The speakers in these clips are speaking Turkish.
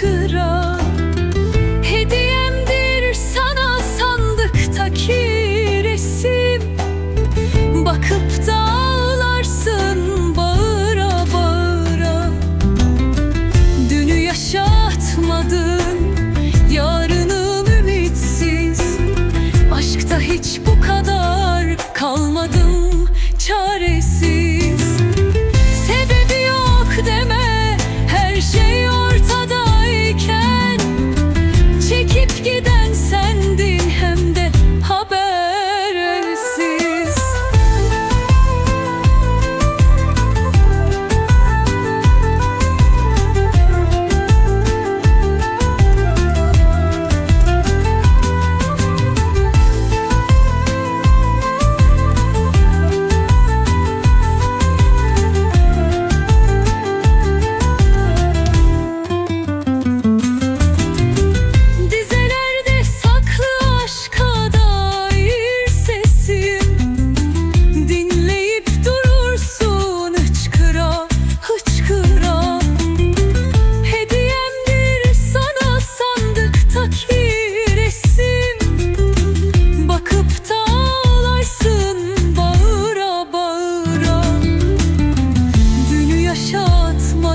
kırar.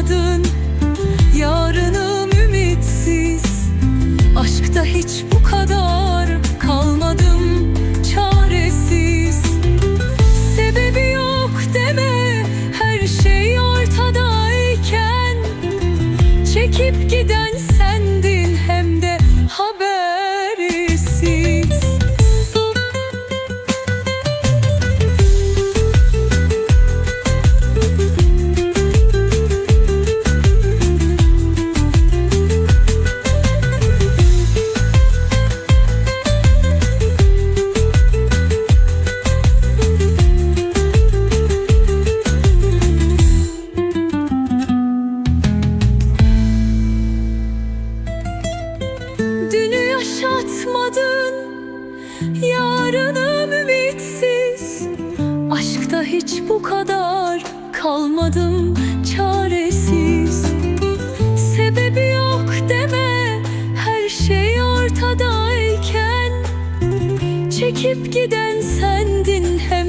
olmadın. Yarınım ümitsiz. Aşkta hiç bu kadar kalmadım çaresiz. Sebebi yok deme her şey ortadayken. Çekip giden sendin. dün Yarınım ümitsiz. Aşkta hiç bu kadar kalmadım çaresiz. Sebebi yok deme her şey ortadayken. Çekip giden sendin hep